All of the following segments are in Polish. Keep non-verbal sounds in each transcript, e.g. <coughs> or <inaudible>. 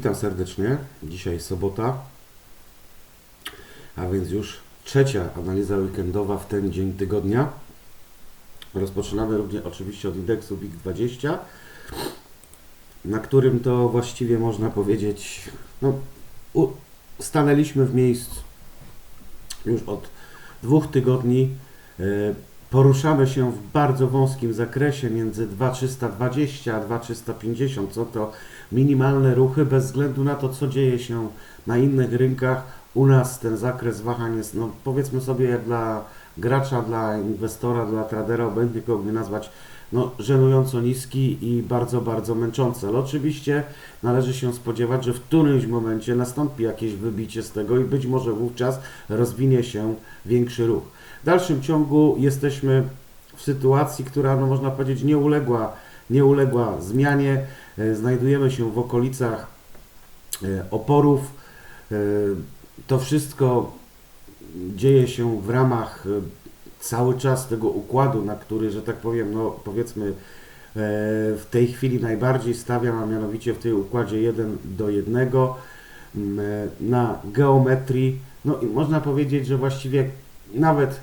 Witam serdecznie. Dzisiaj sobota, a więc już trzecia analiza weekendowa w ten dzień tygodnia. Rozpoczynamy również oczywiście od indeksu WIG20, na którym to właściwie można powiedzieć, no, stanęliśmy w miejscu już od dwóch tygodni. E, Poruszamy się w bardzo wąskim zakresie między 2320 a 2350, co to minimalne ruchy bez względu na to, co dzieje się na innych rynkach. U nas ten zakres wahań jest, no powiedzmy sobie, jak dla gracza, dla inwestora, dla tradera, obojętnie kogo by nazwać, no, żenująco niski i bardzo, bardzo męczący. Ale oczywiście należy się spodziewać, że w którymś momencie nastąpi jakieś wybicie z tego i być może wówczas rozwinie się większy ruch. W dalszym ciągu jesteśmy w sytuacji, która, no, można powiedzieć, nie uległa, nie uległa zmianie. E, Znajdujemy się w okolicach e, oporów. E, To wszystko dzieje się w ramach cały czas tego układu, na który, że tak powiem, no powiedzmy w tej chwili najbardziej stawiam, a mianowicie w tej układzie 1 do 1 m, e, na geometrii. No i można powiedzieć, że właściwie nawet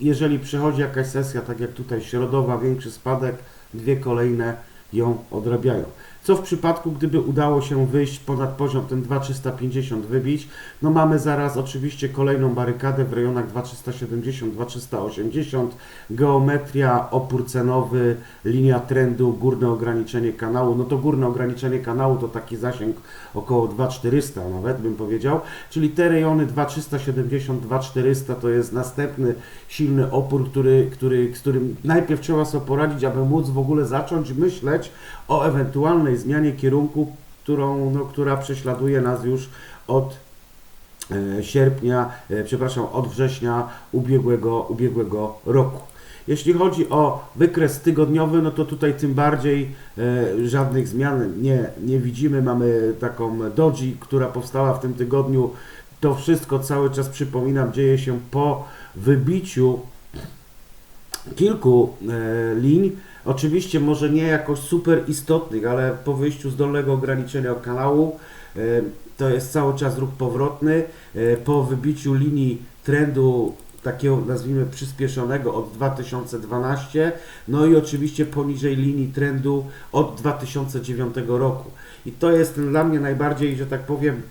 jeżeli przychodzi jakaś sesja, tak jak tutaj środowa, większy spadek, dwie kolejne ją odrabiają. Co w przypadku, gdyby udało się wyjść ponad poziom ten 2350 wybić, no mamy zaraz oczywiście kolejną barykadę w rejonach 2370, 2380, geometria, opór cenowy, linia trendu, górne ograniczenie kanału, no to górne ograniczenie kanału to taki zasięg około 2400 nawet bym powiedział, czyli te rejony 2370, 2400 to jest następny silny opór, który, który, z którym najpierw trzeba sobie poradzić, aby móc w ogóle zacząć myśleć o ewentualnej zmianie kierunku, którą, no, która prześladuje nas już od e, sierpnia, e, przepraszam, od września ubiegłego, ubiegłego roku. Jeśli chodzi o wykres tygodniowy, no to tutaj tym bardziej e, żadnych zmian nie, nie widzimy. Mamy taką doji, która powstała w tym tygodniu. To wszystko cały czas, przypominam, dzieje się po wybiciu kilku e, linii. Oczywiście może nie jakoś super istotnych, ale po wyjściu z dolnego ograniczenia kanału e, to jest cały czas ruch powrotny. E, po wybiciu linii trendu takiego nazwijmy przyspieszonego od 2012, no i oczywiście poniżej linii trendu od 2009 roku. I to jest dla mnie najbardziej, że tak powiem,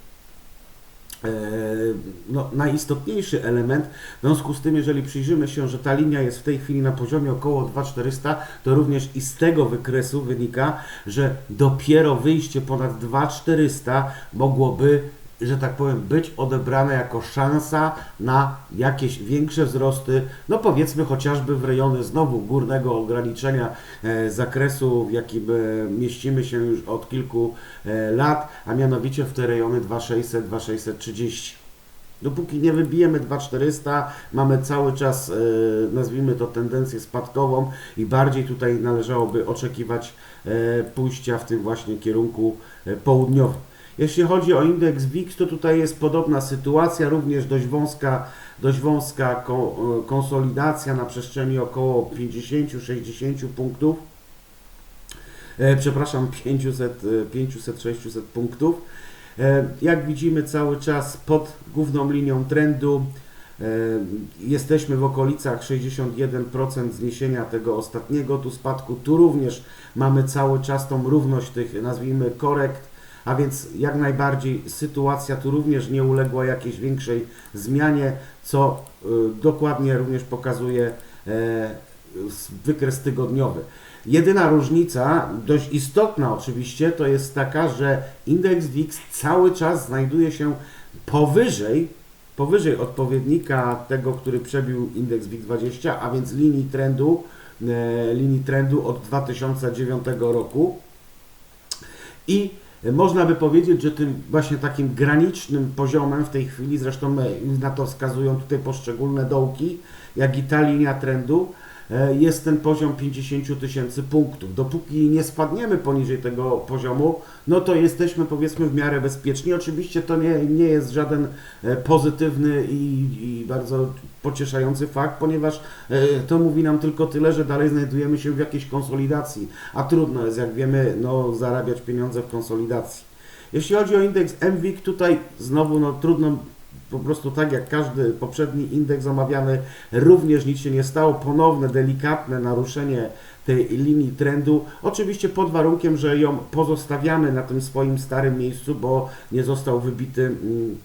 no, najistotniejszy element. W związku z tym, jeżeli przyjrzymy się, że ta linia jest w tej chwili na poziomie około 2400, to również i z tego wykresu wynika, że dopiero wyjście ponad 2400 mogłoby że tak powiem, być odebrane jako szansa na jakieś większe wzrosty, no powiedzmy chociażby w rejony znowu górnego ograniczenia e, zakresu, w jakim e, mieścimy się już od kilku e, lat, a mianowicie w te rejony 2600, 2630. Dopóki nie wybijemy 2400, mamy cały czas, nazwijmy to, tendencję spadkową i bardziej tutaj należałoby oczekiwać pójścia w tym właśnie kierunku południowym. Jeśli chodzi o indeks WIX, to tutaj jest podobna sytuacja, również dość wąska, dość wąska e, konsolidacja na przestrzeni około 50-60 punktów. E, przepraszam, 500, e, 500-600 punktów. Jak widzimy cały czas pod główną linią trendu jesteśmy w okolicach 61% zniesienia tego ostatniego tu spadku. Tu również mamy cały czas tą równość tych nazwijmy korekt, a więc jak najbardziej sytuacja tu również nie uległa jakiejś większej zmianie, co y, dokładnie również pokazuje e, wykres tygodniowy. Jedyna różnica, dość istotna oczywiście, to jest taka, że indeks WIX cały czas znajduje się powyżej, powyżej odpowiednika tego, który przebił indeks WIG20, a więc linii trendu, e, linii trendu od 2009 roku. I można by powiedzieć, że tym właśnie takim granicznym poziomem w tej chwili, zresztą na to wskazują tutaj poszczególne dołki, jak i ta linia trendu, jest ten poziom 50 tysięcy punktów. Dopóki nie spadniemy poniżej tego poziomu, no to jesteśmy powiedzmy w miarę bezpieczni. Oczywiście to nie, nie jest żaden e, pozytywny i, i bardzo pocieszający fakt, ponieważ e, to mówi nam tylko tyle, że dalej znajdujemy się w jakiejś konsolidacji, a trudno jest, jak wiemy, no, zarabiać pieniądze w konsolidacji. Jeśli chodzi o indeks MWIG, tutaj znowu no, trudno, po prostu tak jak każdy poprzedni indeks omawiany, również nic się nie stało. Ponowne, delikatne naruszenie tej linii trendu. Oczywiście pod warunkiem, że ją pozostawiamy na tym swoim starym miejscu, bo nie został wybity. Mm,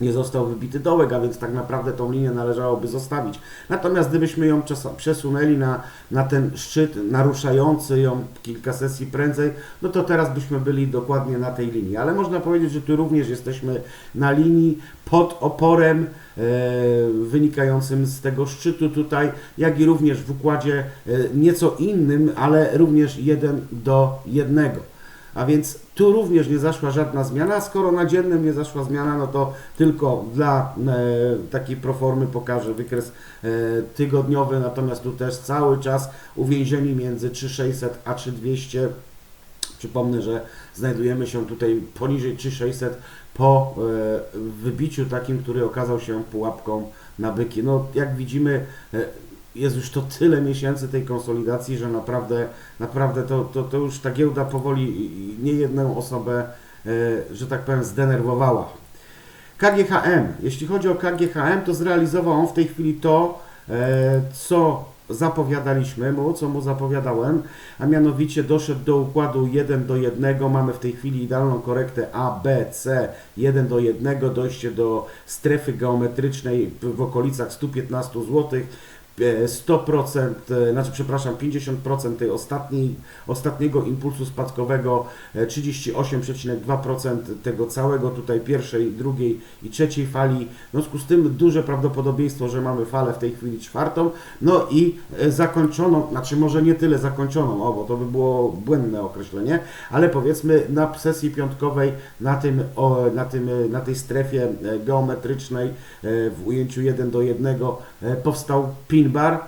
nie został wybity dołek, a więc tak naprawdę tą linię należałoby zostawić. Natomiast gdybyśmy ją przesunęli na, na ten szczyt naruszający ją kilka sesji prędzej, no to teraz byśmy byli dokładnie na tej linii. Ale można powiedzieć, że tu również jesteśmy na linii pod oporem e, wynikającym z tego szczytu tutaj, jak i również w układzie e, nieco innym, ale również jeden do jednego. A więc tu również nie zaszła żadna zmiana, skoro na dziennym nie zaszła zmiana, no to tylko dla e, takiej proformy pokażę wykres e, tygodniowy, natomiast tu też cały czas uwięzieni między 3600 a 3200. Przypomnę, że znajdujemy się tutaj poniżej 3600 po e, wybiciu takim, który okazał się pułapką na byki. No jak widzimy, e, jest już to tyle miesięcy tej konsolidacji, że naprawdę, naprawdę to, to, to już ta giełda powoli nie jedną osobę, e, że tak powiem, zdenerwowała. KGHM. Jeśli chodzi o KGHM, to zrealizował on w tej chwili to, e, co zapowiadaliśmy mu, co mu zapowiadałem, a mianowicie doszedł do układu 1 do 1. Mamy w tej chwili idealną korektę A, B, C 1 do 1, dojście do strefy geometrycznej w okolicach 115 zł. 100%, e, znaczy przepraszam, 50% tej ostatniej, ostatniego impulsu spadkowego, e, 38,2% tego całego tutaj pierwszej, drugiej i trzeciej fali. W związku z tym duże prawdopodobieństwo, że mamy falę w tej chwili czwartą. No i e, zakończoną, znaczy może nie tyle zakończoną, o, bo to by było błędne określenie, ale powiedzmy na sesji piątkowej na, tym, na, tym, e, na tej strefie e, geometrycznej e, w ujęciu 1 do 1 e, powstał pin bar.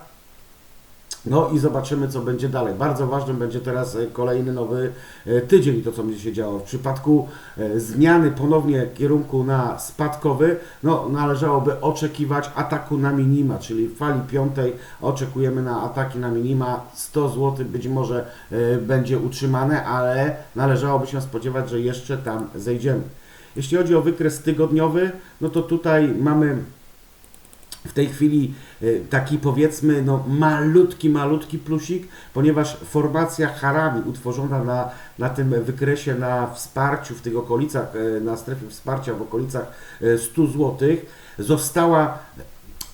No i zobaczymy, co będzie dalej. Bardzo ważnym będzie teraz e, kolejny nowy e, tydzień, to co będzie się działo. W przypadku e, zmiany ponownie kierunku na spadkowy, no należałoby oczekiwać ataku na minima, czyli w fali piątej oczekujemy na ataki na minima. 100 zł być może będzie utrzymane, ale należałoby się spodziewać, że jeszcze tam zejdziemy. Jeśli chodzi o wykres tygodniowy, no to tutaj mamy w tej chwili y, taki powiedzmy no, malutki, malutki plusik, ponieważ formacja Harami utworzona na, na tym wykresie na wsparciu w tych okolicach, y, na strefie wsparcia w okolicach y, 100 zł została,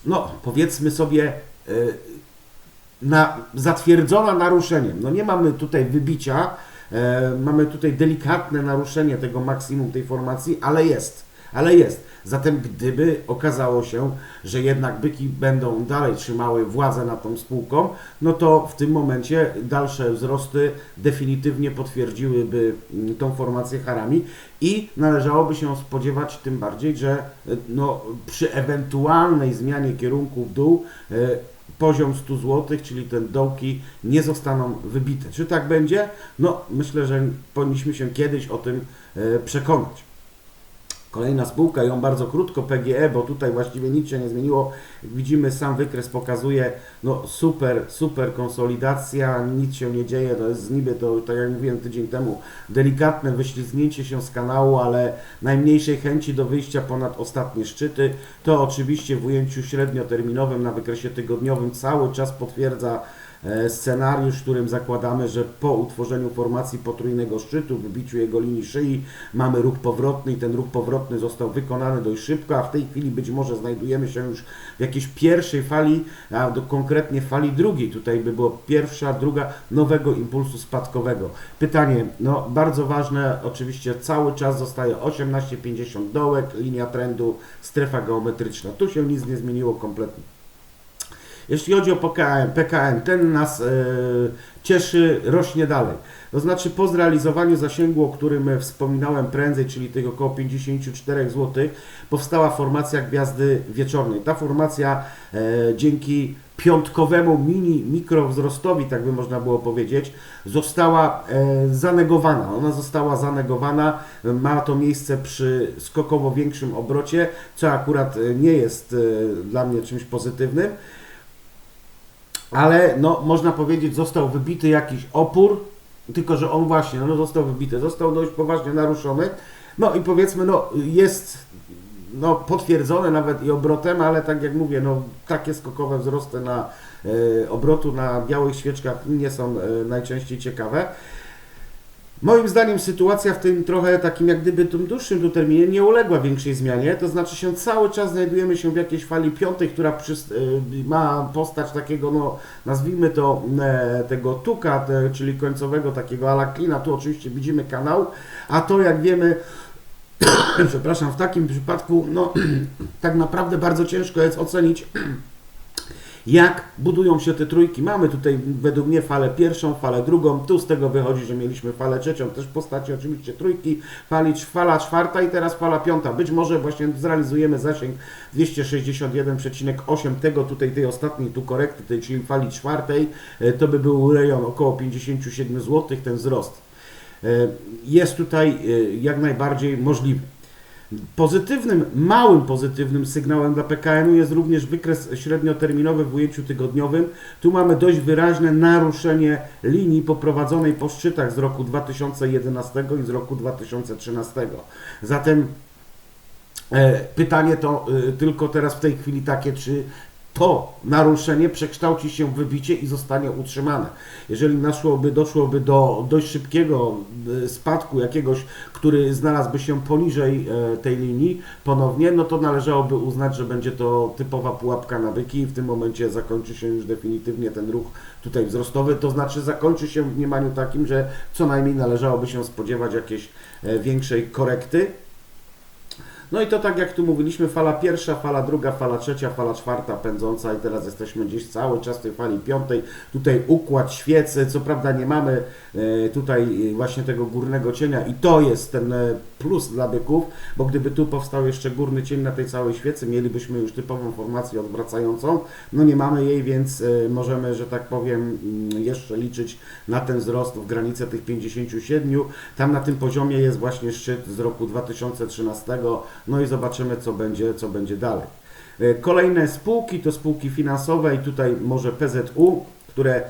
no powiedzmy sobie, y, na, zatwierdzona naruszeniem. No nie mamy tutaj wybicia, mamy tutaj delikatne naruszenie tego maksimum tej formacji, ale jest, ale jest. Zatem gdyby okazało się, że jednak byki będą dalej trzymały władzę nad tą spółką, no to w tym momencie dalsze wzrosty definitywnie potwierdziłyby mm, tą formację harami i należałoby się spodziewać tym bardziej, że e, no, przy ewentualnej zmianie kierunku w dół e, poziom 100 zł, czyli te dołki nie zostaną wybite. Czy tak będzie? No, myślę, że powinniśmy się kiedyś o tym e, przekonać. Kolejna spółka, ją bardzo krótko, PGE, bo tutaj właściwie nic się nie zmieniło. Jak widzimy, sam wykres pokazuje, no super, super konsolidacja, nic się nie dzieje, to jest niby to, tak jak mówiłem tydzień temu, delikatne wyślizgnięcie się z kanału, ale najmniejszej chęci do wyjścia ponad ostatnie szczyty. To oczywiście w ujęciu średnioterminowym na wykresie tygodniowym cały czas potwierdza scenariusz, w którym zakładamy, że po utworzeniu formacji potrójnego szczytu, wybiciu jego linii szyi, mamy ruch powrotny i ten ruch powrotny został wykonany dość szybko, a w tej chwili być może znajdujemy się już w jakiejś pierwszej fali, a do, konkretnie fali drugiej. Tutaj by było pierwsza, druga nowego impulsu spadkowego. Pytanie, no bardzo ważne, oczywiście cały czas zostaje 18,50 dołek, linia trendu, strefa geometryczna. Tu się nic nie zmieniło kompletnie. Jeśli chodzi o PKN, PKN ten nas e, cieszy, rośnie dalej. To znaczy po zrealizowaniu zasięgu, o którym e, wspominałem prędzej, czyli tych około 54 zł, powstała formacja Gwiazdy Wieczornej. Ta formacja e, dzięki piątkowemu mini mikrowzrostowi, tak by można było powiedzieć, została e, zanegowana. Ona została zanegowana, ma to miejsce przy skokowo większym obrocie, co akurat nie jest e, dla mnie czymś pozytywnym ale no, można powiedzieć, został wybity jakiś opór tylko że on właśnie no, został wybity, został dość poważnie naruszony. No i powiedzmy, no jest no, potwierdzone nawet i obrotem, ale tak jak mówię, no, takie skokowe wzrosty na e, obrotu na białych świeczkach nie są e, najczęściej ciekawe. Moim zdaniem sytuacja w tym trochę takim jak gdyby tym dłuższym terminie nie uległa większej zmianie, to znaczy się cały czas znajdujemy się w jakiejś fali piątej, która przyst- y, ma postać takiego, no nazwijmy to e, tego tuka, te, czyli końcowego takiego alaklina, tu oczywiście widzimy kanał, a to jak wiemy, <coughs> przepraszam, w takim przypadku, no <clears throat> tak naprawdę bardzo ciężko jest ocenić jak budują się te trójki. Mamy tutaj według mnie falę pierwszą, falę drugą. Tu z tego wychodzi, że mieliśmy falę trzecią, też w postaci oczywiście trójki, fali, fala czwarta i teraz fala piąta. Być może właśnie zrealizujemy zasięg 261,8 tego tutaj, tej ostatniej tu korekty, tej, czyli fali czwartej. E, To by był rejon około 57 zł, ten wzrost. E, Jest tutaj e, jak najbardziej możliwy. Pozytywnym, małym pozytywnym sygnałem dla PKN-u jest również wykres średnioterminowy w ujęciu tygodniowym. Tu mamy dość wyraźne naruszenie linii poprowadzonej po szczytach z roku 2011 i z roku 2013. Zatem e, pytanie to e, tylko teraz w tej chwili takie, czy to naruszenie przekształci się w wybicie i zostanie utrzymane. Jeżeli naszłoby, doszłoby do dość szybkiego e, spadku jakiegoś, który znalazłby się poniżej e, tej linii ponownie, no to należałoby uznać, że będzie to typowa pułapka na byki i w tym momencie zakończy się już definitywnie ten ruch tutaj wzrostowy, to znaczy zakończy się w mniemaniu takim, że co najmniej należałoby się spodziewać jakiejś e, większej korekty. No i to tak jak tu mówiliśmy, fala pierwsza, fala druga, fala trzecia, fala czwarta pędząca i teraz jesteśmy gdzieś cały czas w tej fali piątej. Tutaj układ świecy, co prawda nie mamy e, tutaj właśnie tego górnego cienia i to jest ten e, plus dla byków, bo gdyby tu powstał jeszcze górny cień na tej całej świecy, mielibyśmy już typową formację odwracającą. No nie mamy jej, więc e, możemy, że tak powiem, mm, jeszcze liczyć na ten wzrost w granicę tych 57. Tam na tym poziomie jest właśnie szczyt z roku 2013. No i zobaczymy, co będzie, co będzie dalej. E, Kolejne spółki to spółki finansowe i tutaj może PZU, które e,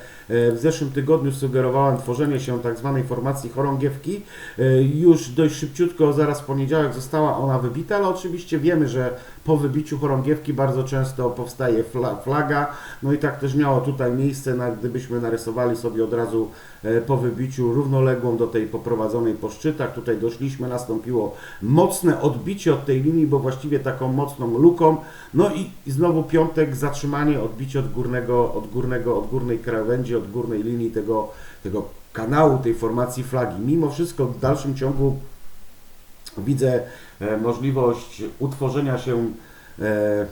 w zeszłym tygodniu sugerowałem tworzenie się tak zwanej formacji chorągiewki. E, Już dość szybciutko, zaraz w poniedziałek została ona wybita, ale oczywiście wiemy, że po wybiciu chorągiewki bardzo często powstaje fla- flaga. No i tak też miało tutaj miejsce, gdybyśmy narysowali sobie od razu e, po wybiciu równoległą do tej poprowadzonej po szczytach. Tutaj doszliśmy, nastąpiło mocne odbicie od tej linii, bo właściwie taką mocną luką. No i, i znowu piątek, zatrzymanie, odbicie od górnego, od górnego, od górnej krawędzi, od górnej linii tego, tego kanału, tej formacji flagi. Mimo wszystko w dalszym ciągu widzę e, możliwość utworzenia się e,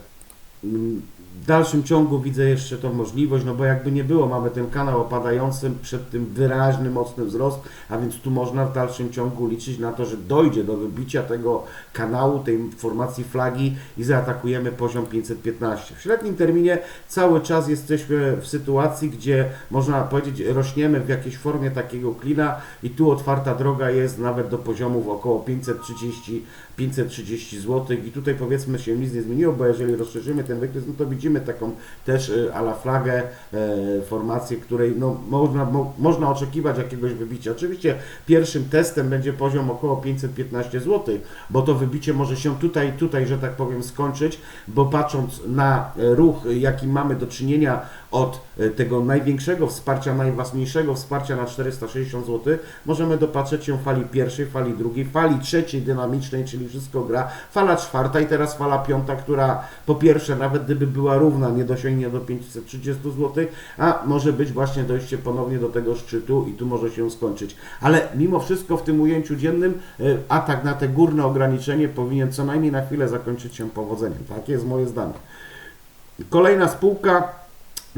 w dalszym ciągu widzę jeszcze tą możliwość, no bo jakby nie było, mamy ten kanał opadający, przed tym wyraźny, mocny wzrost, a więc tu można w dalszym ciągu liczyć na to, że dojdzie do wybicia tego kanału, tej formacji flagi i zaatakujemy poziom 515. W średnim terminie cały czas jesteśmy w sytuacji, gdzie można powiedzieć, rośniemy w jakiejś formie takiego klina i tu otwarta droga jest nawet do poziomów około 530 530 zł i tutaj powiedzmy się nic nie zmieniło, bo jeżeli rozszerzymy ten wykres, no to widzimy taką też y, ala flagę, e, formację, której no, można, mo, można oczekiwać jakiegoś wybicia. Oczywiście pierwszym testem będzie poziom około 515 zł, bo to wybicie może się tutaj, tutaj, że tak powiem, skończyć, bo patrząc na ruch, jaki mamy do czynienia od e, tego największego wsparcia, najważniejszego wsparcia na 460 zł, możemy dopatrzeć się fali pierwszej, fali drugiej, fali trzeciej dynamicznej, czyli wszystko gra, fala czwarta i teraz fala piąta, która po pierwsze, nawet gdyby była równa, nie dosięgnie do 530 zł, a może być właśnie dojście ponownie do tego szczytu i tu może się skończyć. Ale mimo wszystko w tym ujęciu dziennym e, atak na te górne ograniczenie powinien co najmniej na chwilę zakończyć się powodzeniem. Takie jest moje zdanie. Kolejna spółka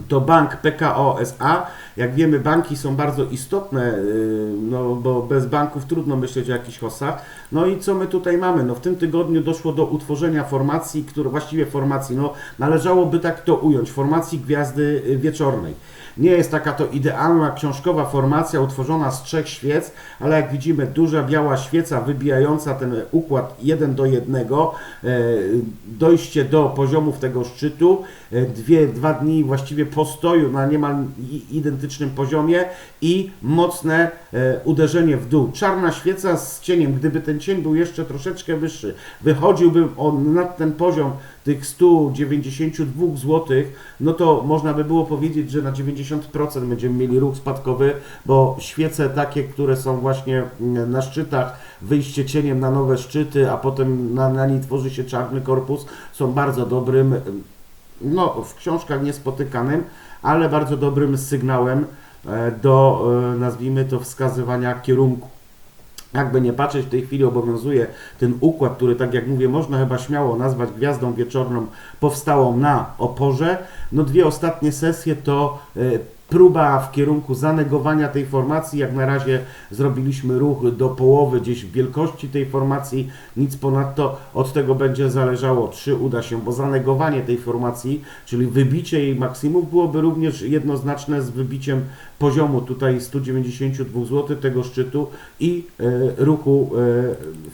to bank PKO SA. Jak wiemy, banki są bardzo istotne, yy, no bo bez banków trudno myśleć o jakichś hosach. No i co my tutaj mamy? No w tym tygodniu doszło do utworzenia formacji, które właściwie formacji, no należałoby tak to ująć, formacji gwiazdy y, wieczornej. Nie jest taka to idealna książkowa formacja utworzona z trzech świec, ale jak widzimy duża biała świeca wybijająca ten układ jeden do jednego, e, dojście do poziomów tego szczytu, e, dwie, dwa dni właściwie postoju na niemal identycznym poziomie i mocne e, uderzenie w dół. Czarna świeca z cieniem, gdyby ten cień był jeszcze troszeczkę wyższy, wychodziłby on nad ten poziom tych 192 zł, no to można by było powiedzieć, że na 90% będziemy mieli ruch spadkowy, bo świece takie, które są właśnie na szczytach, wyjście cieniem na nowe szczyty, a potem na, na niej tworzy się czarny korpus, są bardzo dobrym, no w książkach niespotykanym, ale bardzo dobrym sygnałem e, do, e, nazwijmy to, wskazywania kierunku. Jakby nie patrzeć, w tej chwili obowiązuje ten układ, który, tak jak mówię, można chyba śmiało nazwać gwiazdą wieczorną, powstałą na oporze. No dwie ostatnie sesje to e, próba w kierunku zanegowania tej formacji. Jak na razie zrobiliśmy ruch do połowy gdzieś wielkości tej formacji. Nic ponadto od tego będzie zależało, czy uda się, bo zanegowanie tej formacji, czyli wybicie jej maksimów byłoby również jednoznaczne z wybiciem poziomu tutaj 192 zł tego szczytu i e, ruchu e,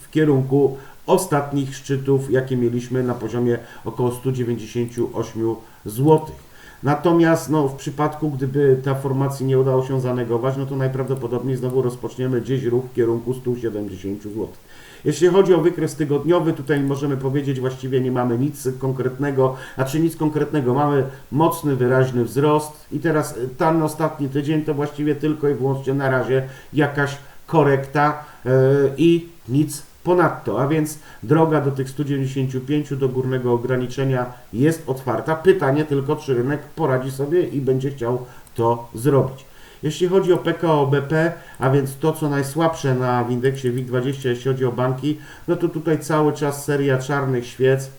w kierunku ostatnich szczytów, jakie mieliśmy na poziomie około 198 zł. Natomiast no, w przypadku, gdyby ta formacji nie udało się zanegować, no to najprawdopodobniej znowu rozpoczniemy gdzieś ruch w kierunku 170 zł. Jeśli chodzi o wykres tygodniowy, tutaj możemy powiedzieć, właściwie nie mamy nic konkretnego, a czy nic konkretnego, mamy mocny, wyraźny wzrost i teraz y, ten ostatni tydzień to właściwie tylko i wyłącznie na razie jakaś korekta yy, i nic ponadto, a więc droga do tych 195 do górnego ograniczenia jest otwarta. Pytanie tylko, czy rynek poradzi sobie i będzie chciał to zrobić. Jeśli chodzi o PKO BP, a więc to co najsłabsze na w indeksie WIG20, jeśli chodzi o banki, no to tutaj cały czas seria czarnych świec.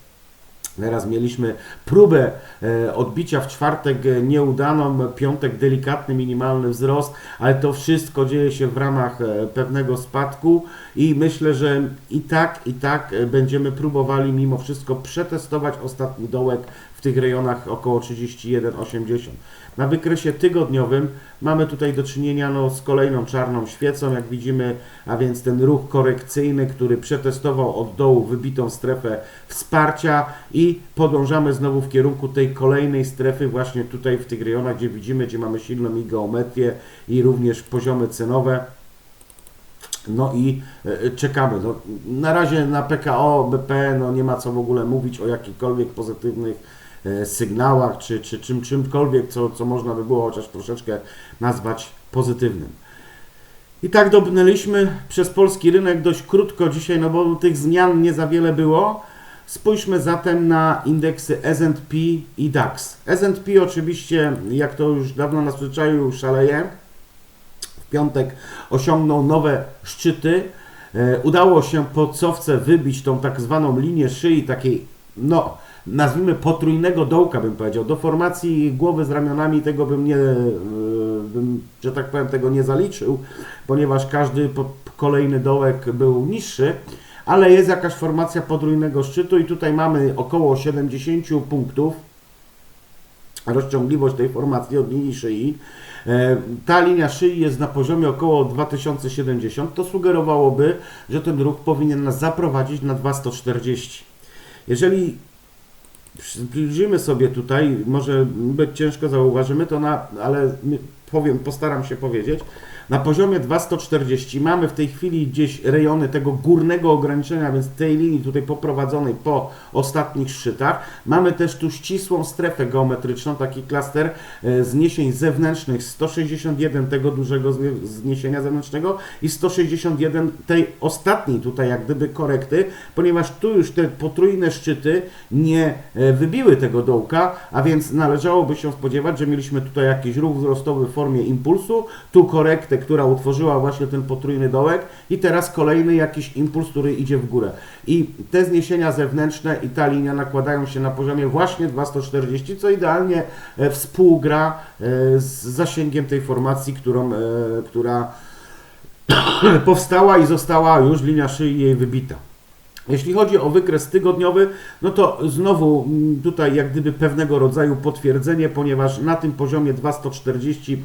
Teraz mieliśmy próbę e, odbicia w czwartek e, nieudaną, piątek delikatny, minimalny wzrost, ale to wszystko dzieje się w ramach e, pewnego spadku i myślę, że i tak, i tak będziemy próbowali mimo wszystko przetestować ostatni dołek tych rejonach około 31,80. Na wykresie tygodniowym mamy tutaj do czynienia no, z kolejną czarną świecą, jak widzimy, a więc ten ruch korekcyjny, który przetestował od dołu wybitą strefę wsparcia i podążamy znowu w kierunku tej kolejnej strefy właśnie tutaj w tych rejonach, gdzie widzimy, gdzie mamy silną i geometrię i również poziomy cenowe. No i e, czekamy. No, na razie na PKO, BP no, nie ma co w ogóle mówić o jakichkolwiek pozytywnych e, sygnałach, czy, czy czym, czymkolwiek, co, co można by było chociaż troszeczkę nazwać pozytywnym. I tak dobrnęliśmy przez polski rynek dość krótko dzisiaj, no bo tych zmian nie za wiele było. Spójrzmy zatem na indeksy S&P i DAX. S&P oczywiście, jak to już dawno na zwyczaju szaleje, w piątek osiągnął nowe szczyty. E, Udało się po cofce wybić tą tak zwaną linię szyi, takiej, no, nazwijmy potrójnego dołka, bym powiedział. Do formacji głowy z ramionami tego bym nie, e, bym, że tak powiem, tego nie zaliczył, ponieważ każdy kolejny dołek był niższy. Ale jest jakaś formacja podrójnego szczytu i tutaj mamy około 70 punktów rozciągliwość tej formacji od linii szyi. E, Ta linia szyi jest na poziomie około 2070. To sugerowałoby, że ten ruch powinien nas zaprowadzić na 2140. Jeżeli przybliżymy sobie tutaj, może być ciężko zauważymy to, na, ale powiem, postaram się powiedzieć. Na poziomie 2140 mamy w tej chwili gdzieś rejony tego górnego ograniczenia, więc tej linii tutaj poprowadzonej po ostatnich szczytach. Mamy też tu ścisłą strefę geometryczną, taki klaster e, zniesień zewnętrznych, 161 tego dużego znie- zniesienia zewnętrznego i 161 tej ostatniej tutaj jak gdyby korekty, ponieważ tu już te potrójne szczyty nie e, wybiły tego dołka, a więc należałoby się spodziewać, że mieliśmy tutaj jakiś ruch wzrostowy w formie impulsu, tu korektę, która utworzyła właśnie ten potrójny dołek i teraz kolejny jakiś impuls, który idzie w górę. I te zniesienia zewnętrzne i ta linia nakładają się na poziomie właśnie 2140, co idealnie e, współgra e, z zasięgiem tej formacji, którą, e, która <coughs> powstała i została już linia szyi jej wybita. Jeśli chodzi o wykres tygodniowy, no to znowu mm, tutaj jak gdyby pewnego rodzaju potwierdzenie, ponieważ na tym poziomie 2140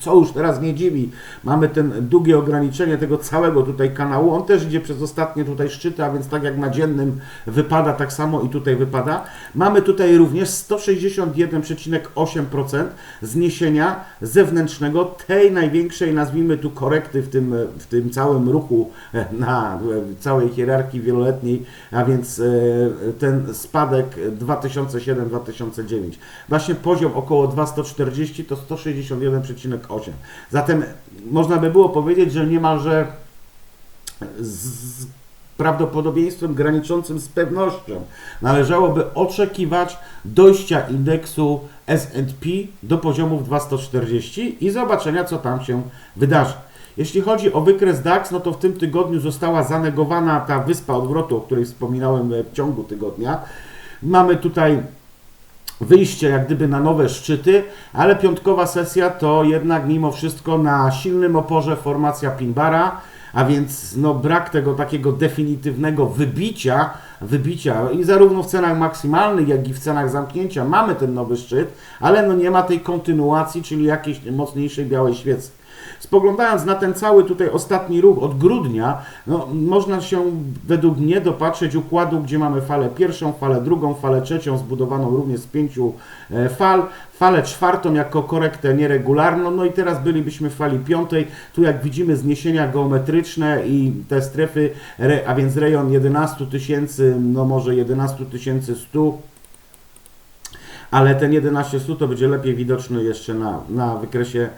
co już teraz nie dziwi, mamy ten długie ograniczenie tego całego tutaj kanału. On też idzie przez ostatnie tutaj szczyty, a więc tak jak na dziennym wypada, tak samo i tutaj wypada. Mamy tutaj również 161,8% zniesienia zewnętrznego tej największej, nazwijmy tu korekty w tym, w tym całym ruchu na całej hierarchii wieloletniej, a więc e, ten spadek 2007-2009. Właśnie poziom około 2140 to 161,8. Zatem można by było powiedzieć, że niemalże z prawdopodobieństwem graniczącym z pewnością należałoby oczekiwać dojścia indeksu S&P do poziomów 2140 i zobaczenia, co tam się wydarzy. Jeśli chodzi o wykres DAX, no to w tym tygodniu została zanegowana ta wyspa odwrotu, o której wspominałem w ciągu tygodnia. Mamy tutaj wyjście jak gdyby na nowe szczyty, ale piątkowa sesja to jednak mimo wszystko na silnym oporze formacja Pinbara, a więc no brak tego takiego definitywnego wybicia, wybicia i zarówno w cenach maksymalnych, jak i w cenach zamknięcia mamy ten nowy szczyt, ale no nie ma tej kontynuacji, czyli jakiejś mocniejszej białej świecy. Spoglądając na ten cały tutaj ostatni ruch od grudnia, no, można się według mnie dopatrzeć układu, gdzie mamy falę pierwszą, falę drugą, falę trzecią, zbudowaną również z pięciu e, fal, falę czwartą jako korektę nieregularną, no i teraz bylibyśmy w fali piątej, tu jak widzimy zniesienia geometryczne i te strefy, a więc rejon 11 tysięcy, no może 11 100 ale ten 1100 to będzie lepiej widoczny jeszcze na, na wykresie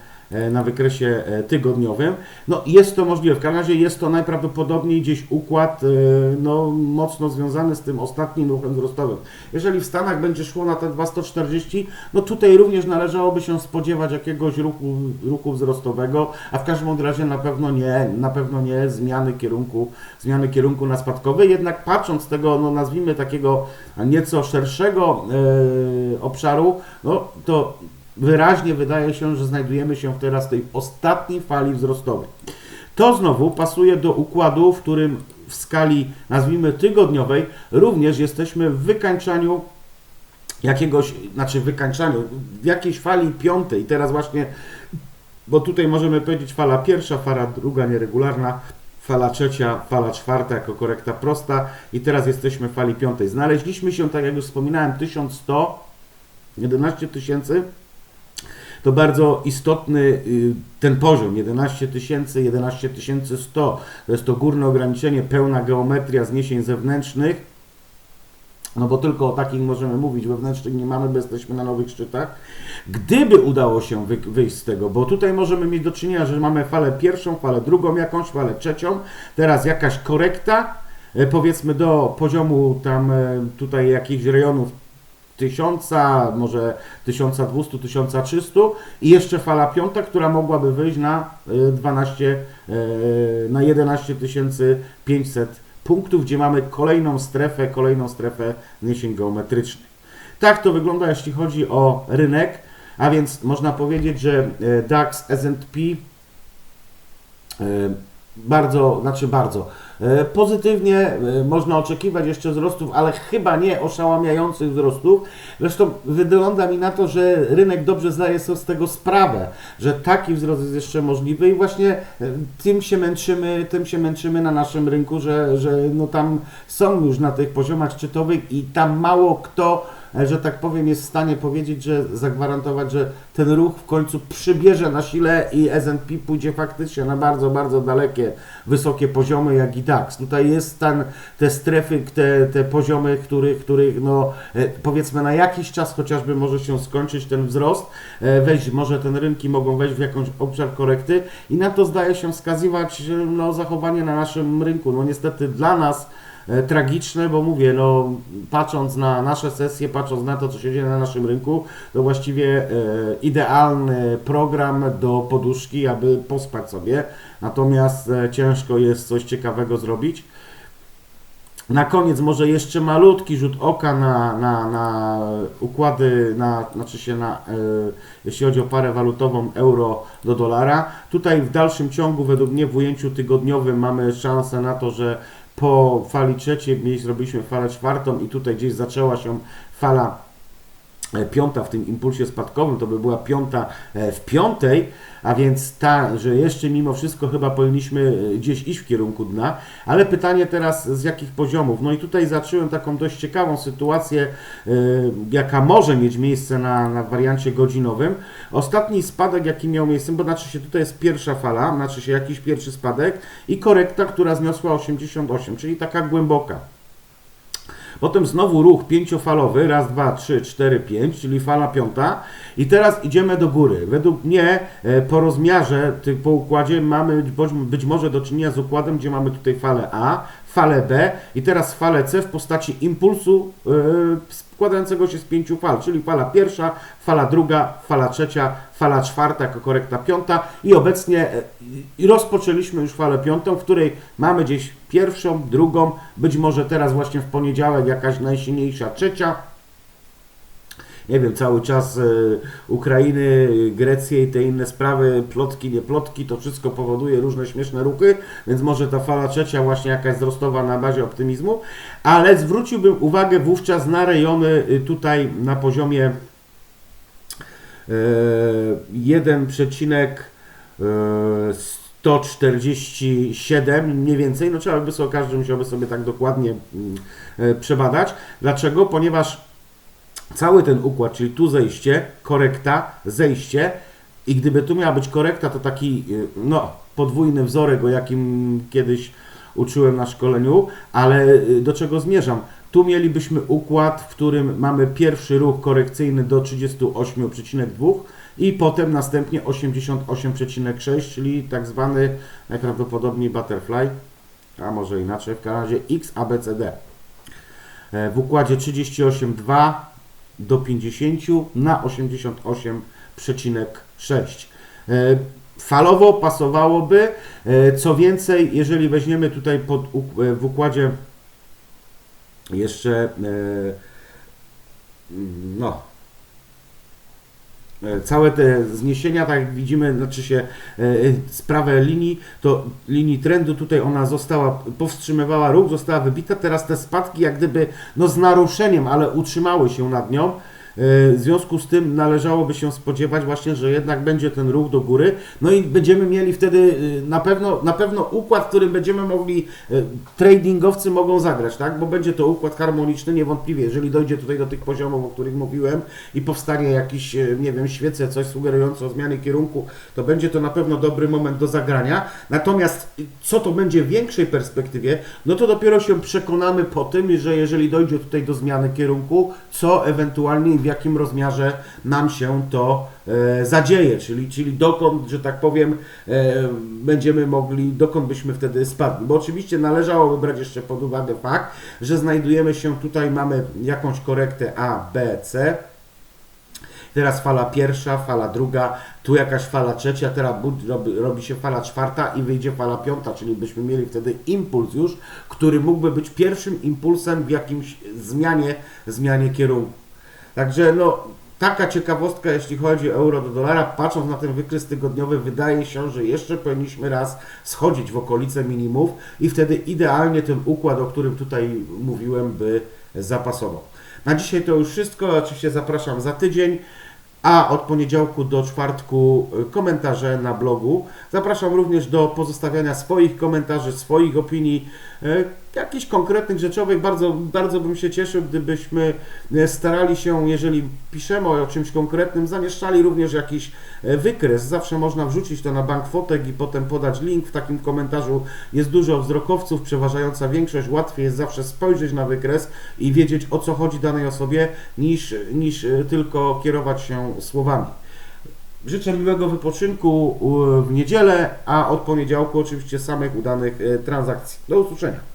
na wykresie e, tygodniowym. No jest to możliwe, w każdym razie jest to najprawdopodobniej gdzieś układ e, no, mocno związany z tym ostatnim ruchem wzrostowym. Jeżeli w Stanach będzie szło na te 240, no tutaj również należałoby się spodziewać jakiegoś ruchu, ruchu wzrostowego, a w każdym razie na pewno nie, na pewno nie zmiany kierunku, zmiany kierunku na spadkowy, jednak patrząc z tego, no nazwijmy takiego nieco szerszego e, obszaru, no to wyraźnie wydaje się, że znajdujemy się teraz w tej ostatniej fali wzrostowej. To znowu pasuje do układu, w którym w skali, nazwijmy, tygodniowej, również jesteśmy w wykańczaniu jakiegoś, znaczy wykańczaniu, w jakiejś fali piątej. Teraz właśnie, bo tutaj możemy powiedzieć fala pierwsza, fala druga nieregularna, fala trzecia, fala czwarta jako korekta prosta i teraz jesteśmy w fali piątej. Znaleźliśmy się, tak jak już wspominałem, 1100, 11 tysięcy to bardzo istotny y, ten poziom 11 tysięcy, 11 100 to jest to górne ograniczenie, pełna geometria zniesień zewnętrznych. No bo tylko o takich możemy mówić, wewnętrznych nie mamy, bo jesteśmy na nowych szczytach. Gdyby udało się wy, wyjść z tego, bo tutaj możemy mieć do czynienia, że mamy falę pierwszą, falę drugą jakąś, falę trzecią, teraz jakaś korekta, e, powiedzmy do poziomu tam e, tutaj jakichś rejonów 1000, może 1200, 1300 i jeszcze fala piąta, która mogłaby wyjść na 12, e, e, na 11500 punktów, gdzie mamy kolejną strefę, kolejną strefę niesień geometrycznych. Tak to wygląda, jeśli chodzi o rynek, a więc można powiedzieć, że e, DAX, S&P bardzo, znaczy bardzo, E, pozytywnie e, można oczekiwać jeszcze wzrostów, ale chyba nie oszałamiających wzrostów. Zresztą wygląda mi na to, że rynek dobrze zdaje sobie z tego sprawę, że taki wzrost jest jeszcze możliwy i właśnie e, tym się męczymy, tym się męczymy na naszym rynku, że, że no tam są już na tych poziomach szczytowych i tam mało kto że tak powiem, jest w stanie powiedzieć, że zagwarantować, że ten ruch w końcu przybierze na sile i S&P pójdzie faktycznie na bardzo, bardzo dalekie, wysokie poziomy, jak i DAX. Tutaj jest ten, te strefy, te, te poziomy, których, których no, e, powiedzmy na jakiś czas chociażby może się skończyć ten wzrost, e, wejść, może ten rynki mogą wejść w jakąś obszar korekty i na to zdaje się wskazywać no, zachowanie na naszym rynku. No niestety dla nas E, tragiczne, bo mówię, no patrząc na nasze sesje, patrząc na to, co się dzieje na naszym rynku, to właściwie e, idealny program do poduszki, aby pospać sobie. Natomiast e, ciężko jest coś ciekawego zrobić. Na koniec może jeszcze malutki rzut oka na, na, na układy, na, znaczy się na, e, jeśli chodzi o parę walutową euro do dolara. Tutaj w dalszym ciągu według mnie w ujęciu tygodniowym mamy szansę na to, że po fali trzeciej mieli- zrobiliśmy falę czwartą i tutaj gdzieś zaczęła się fala piąta w tym impulsie spadkowym, to by była piąta e, w piątej, a więc ta, że jeszcze mimo wszystko chyba powinniśmy e, gdzieś iść w kierunku dna, ale pytanie teraz z jakich poziomów? No i tutaj zacząłem taką dość ciekawą sytuację, e, jaka może mieć miejsce na, na wariancie godzinowym. Ostatni spadek, jaki miał miejsce, bo znaczy się tutaj jest pierwsza fala, znaczy się jakiś pierwszy spadek i korekta, która zniosła 88, czyli taka głęboka. Potem znowu ruch pięciofalowy, raz, dwa, trzy, cztery, pięć, czyli fala piąta. I teraz idziemy do góry. Według mnie e, po rozmiarze, po układzie mamy być może do czynienia z układem, gdzie mamy tutaj falę A, falę B i teraz falę C w postaci impulsu e, składającego się z pięciu fal, czyli fala pierwsza, fala druga, fala trzecia, fala czwarta jako korekta piąta. I obecnie i rozpoczęliśmy już falę piątą, w której mamy gdzieś pierwszą, drugą, być może teraz właśnie w poniedziałek jakaś najsilniejsza trzecia, nie wiem, cały czas e, Ukrainy, Grecję i te inne sprawy, plotki, nie plotki, to wszystko powoduje różne śmieszne ruchy, więc może ta fala trzecia właśnie jakaś wzrostowa na bazie optymizmu, ale zwróciłbym uwagę wówczas na rejony y, tutaj na poziomie e, 1,147 mniej więcej, no trzeba by sobie, każdy musiałby sobie tak dokładnie mm, e, przebadać. Dlaczego? Ponieważ cały ten układ, czyli tu zejście, korekta, zejście i gdyby tu miała być korekta, to taki y, no, podwójny wzorek, o jakim kiedyś uczyłem na szkoleniu, ale y, do czego zmierzam? Tu mielibyśmy układ, w którym mamy pierwszy ruch korekcyjny do 38,2 i potem następnie 88,6, czyli tak zwany najprawdopodobniej butterfly, a może inaczej, w każdym razie X, A, B, C, D. E, W układzie 38,2 do 50 na 88,6. E, Falowo pasowałoby. E, Co więcej, jeżeli weźmiemy tutaj pod, e, w układzie jeszcze no, całe te zniesienia, tak jak widzimy, znaczy się e, sprawę linii, to linii trendu tutaj ona została, powstrzymywała ruch, została wybita, teraz te spadki jak gdyby no z naruszeniem, ale utrzymały się nad nią. W związku z tym należałoby się spodziewać właśnie, że jednak będzie ten ruch do góry. No i będziemy mieli wtedy e, na pewno, na pewno układ, którym będziemy mogli, e, tradingowcy mogą zagrać, tak? Bo będzie to układ harmoniczny niewątpliwie. Jeżeli dojdzie tutaj do tych poziomów, o których mówiłem i powstanie jakiś, e, nie wiem, świece, coś sugerujące o zmianie kierunku, to będzie to na pewno dobry moment do zagrania. Natomiast y, co to będzie w większej perspektywie, no to dopiero się przekonamy po tym, że jeżeli dojdzie tutaj do zmiany kierunku, co ewentualnie w jakim rozmiarze nam się to e, zadzieje, czyli, czyli dokąd, że tak powiem, e, będziemy mogli, dokąd byśmy wtedy spadli. Bo oczywiście należałoby brać jeszcze pod uwagę fakt, że znajdujemy się tutaj, mamy jakąś korektę A, B, C. Teraz fala pierwsza, fala druga, tu jakaś fala trzecia, teraz robi, robi się fala czwarta i wyjdzie fala piąta, czyli byśmy mieli wtedy impuls już, który mógłby być pierwszym impulsem w jakimś zmianie, zmianie kierunku. Także no, taka ciekawostka, jeśli chodzi o euro do dolara, patrząc na ten wykres tygodniowy, wydaje się, że jeszcze powinniśmy raz schodzić w okolice minimów i wtedy idealnie ten układ, o którym tutaj mówiłem, by zapasował. Na dzisiaj to już wszystko. Oczywiście zapraszam za tydzień, a od poniedziałku do czwartku komentarze na blogu. Zapraszam również do pozostawiania swoich komentarzy, swoich opinii, y, jakichś konkretnych, rzeczowych. Bardzo, bardzo bym się cieszył, gdybyśmy y, starali się, jeżeli piszemy o czymś konkretnym, zamieszczali również jakiś y, wykres. Zawsze można wrzucić to na bank fotek i potem podać link. W takim komentarzu jest dużo wzrokowców, przeważająca większość. Łatwiej jest zawsze spojrzeć na wykres i wiedzieć o co chodzi danej osobie, niż, niż y, tylko kierować się słowami. Życzę miłego wypoczynku w niedzielę, a od poniedziałku oczywiście samych udanych transakcji. Do usłyszenia.